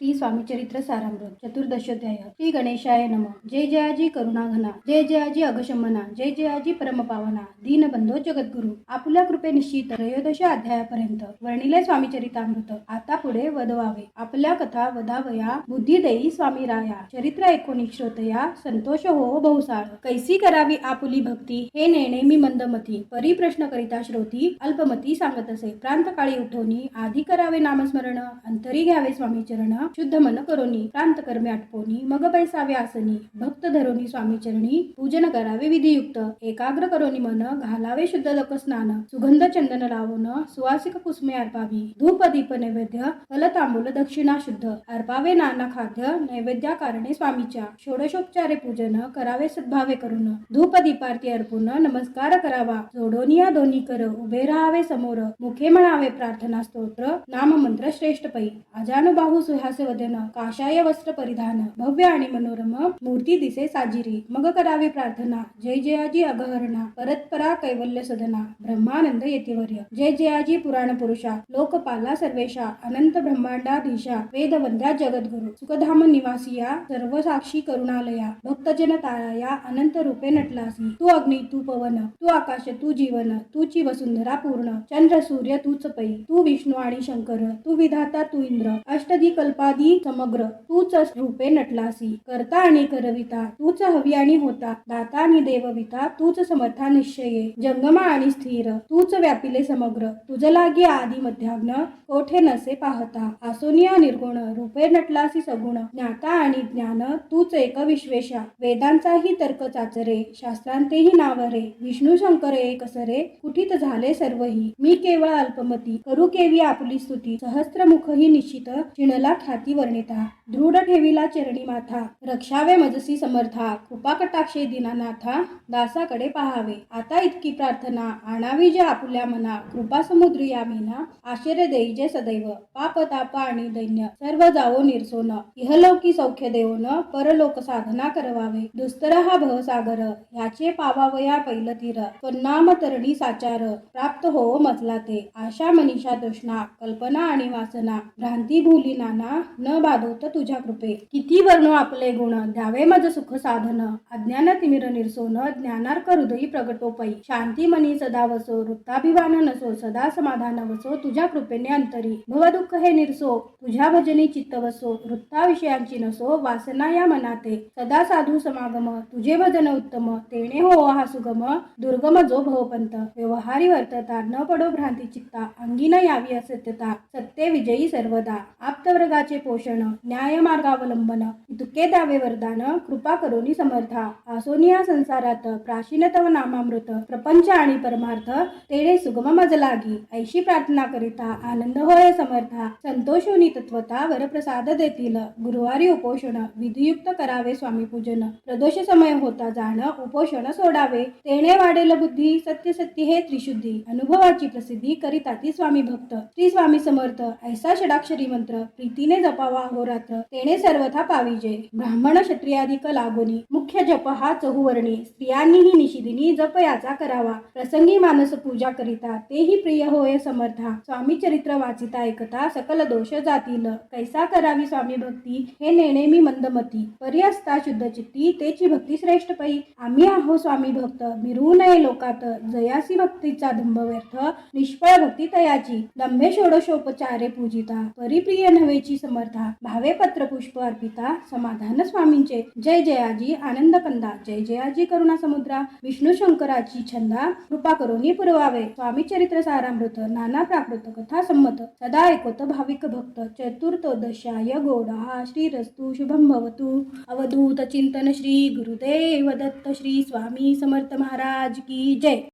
श्री स्वामी चरित्र सारामृत चतुर्दशोध्याय श्री गणेशाय नम. जय जयाजी करुणाघना जय जयाजी अगशमना जय जयाजी परमपावना दीनबंधो जगद्गुरु. आपल्या कृपे निश्चित त्रयोदश अध्यायापर्यंत वर्णिले स्वामी चरितामृत. आता पुढे वदवावे. आपल्या कथा वदावया बुद्धी देई स्वामी राया. चरित्र एकोणीस श्रोतया संतोष हो बहुसाळ. कैसी करावी आपुली भक्ती? हे नेणे मी मंदमती. परी प्रश्न करिता श्रोती अल्पमती सांगत असे. प्रांतकाळी उठवणी आधी करावे नामस्मरण अंतरी घ्यावे स्वामी शुद्ध मन करोनी प्रांत कर्मे आटपोनी मग बैसावे आसनी भक्त धरोनी स्वामी चरणी पूजन करावे विधियुक्त एकाग्र करोनी मन घालावे शुद्ध लोक स्नान सुगंध चंदन लावून सुवासिक कुसुमे अर्पावी धूप दीप नैवेद्य फल तांबूल दक्षिणा शुद्ध अर्पावे नाना खाद्य नैवेद्या कारणे स्वामीच्या षोडशोपचारे पूजन करावे सद्भावे करून धूप दीपारती अर्पून नमस्कार करावा जोडोनिया दोन्ही कर उभे राहावे समोर मुखे म्हणावे प्रार्थना स्तोत्र नाम मंत्र श्रेष्ठ पै अजानुबाहू सुहास वदन काशाय वस्त्र परिधान भव्य आणि मनोरम मूर्ती दिसे साजिरी. मग करावी प्रार्थना जय जयाजी अगहरणा परतपरा कैवल्य सदना ब्रह्मानंद येतिवर्य. जय जयाजी पुराण पुरुषा लोकपाला सर्वेशा अनंत ब्रह्मांडाधीशा वेदवंद्या जगद्गुरु. सुखधाम निवासिया सर्व साक्षी करुणालया भक्तजन ताराया अनंत रूपे नटलासी. तू अग्नि तू पवन तू आकाश तू जीवन तूची वसुंधरा पूर्ण. चंद्र सूर्य तूच पै. तू विष्णू आणि शंकर तू विधाता तू इंद्र. अष्टदी कल्पादी समग्र तूच रूपे नटलासी. करता आणि करविता तूच हवी आणि होता. दाता आणि देवविता तूच समर्था निश्चये. जंगमा आणि स्थिर तूच व्यापिले समग्र. तुझ लागी आदी मध्याग्न कोठे नसे पाहता. आसोनिया निर्गुण रूपे नटलासी सगुण. ज्ञाता आणि ज्ञान तूच एक विश्वेशा. वेदांचाही तर्क चाचरे शास्त्रांतेही नावरे. विष्णू शंकर एक सरे कुठित झाले सर्वही. मी केवळ अल्पमती करू केवी आपली स्तुती. सहस्त्रमुखही निश्चित चिणला ख्याती वर्णिता दृढ ठेविला चरणी माथा रक्षावे मजसी समर्था कृपा कटाक्षे दिनानाथा दासाकडे पहावे. आता इतकी प्रार्थना आणावी जे आपुल्या मना कृपा समुद्र या मीना आश्चर्य देई जे सदैव. पाप ताप आणि दैन्य सर्व जावो निरसोन. इहलोकी सौख्य देवोन परलोक साधना करवावे. दुस्तर हा भवसागर ह्याचे पावावया पैल तीर. पन्नाम तरणी साचार प्राप्त हो मजला ते आशा मनीषा तृष्णा कल्पना आणि वासना भ्रांती भूली नाना न बाधवत तुझ्या कृपे किती वर्णो आपले गुण द्यावे मज सुख साधन. अज्ञान तिमिर निर्सोन ज्ञानार्क हृदयी प्रगटोपई शांती मनी सदा वसो वृत्ताभिमान नसो सदा समाधान वसो तुझ्या कृपेने अंतरी. भवदुःख हे निरसो तुझ्या भजनी चित्त वसो वृत्ता विषयांची नसो वासना या मनाते. सदा साधू समागम तुझे भजन उत्तम तेणे हो हा सुगम. दुर्गम जो भवपंत व्यवहारी वर्तता न पडो भ्रांती चित्ता अंगी न यावी असत्यता सत्य विजयी सर्वदा. आप्तवर्गाचे पोषण न्याय मार्गावलंबन दुःखे द्यावे वरदान कृपा करोनी समर्था. आसोनिया संसारात प्राचीनतव नामामृत प्रपंच आणि परमार्थ तेणे सुगम मजलागी. ऐशी प्रार्थना करिता आनंद होय समर्था. संतोषोनी तत्वता वरप्रसाद देतील. गुरुवारी उपोषण विधियुक्त करावे स्वामी पूजन. प्रदोष समय होता जाण उपोषण सोडावे. तेणे वाढेल बुद्धी सत्य सत्य हे त्रिशुद्धी. अनुभवाची प्रसिद्धी करिता ती स्वामी भक्त. श्री स्वामी समर्थ ऐसा षडाक्षरी मंत्र प्रीतीने जपावा अहोरात्र तेने सर्वथा पाविजे ब्राह्मण क्षत्रियाधिक लागोनी मुख्य जप हा चहुवर्णी. स्त्रियांनीही निशिदिनी जप याचा करावा. प्रसंगी मानस पूजा करिता. तेही प्रिय होय समर्था. स्वामी चरित्र वाचिता ऐकता सकल दोष जातील. कैसा करावी स्वामी भक्ती? हे नेणे मी मंदमती. परी असता शुद्ध चित्ती. तेची भक्ती श्रेष्ठ पै. आम्ही आहो स्वामी भक्त. मिरू नये लोकात. जयासी भक्तीचा धंभ व्यर्थ. निष्फळ भक्ती तयाची दंभे षोडशोपचारे पूजिता. परिप्रिय नव्हेची समर्था भावे पत्र पुष्प अर्पिता समाधान स्वामींचे. जय जयाजी आनंद कंदा. जय जयाजी करुणा समुद्रा. विष्णू शंकराची छंदा कृपा करोनी पुरवावे. स्वामी चरित्र सारामृत नाना प्राकृत कथा संमत. सदा ऐकोत भाविक भक्त. चतुर्थोदशाय गोडा. श्रीरस्तु शुभम भवतु. अवधूत चिंतन श्री गुरुदेव दत्त श्री स्वामी समर्थ महाराज की जय.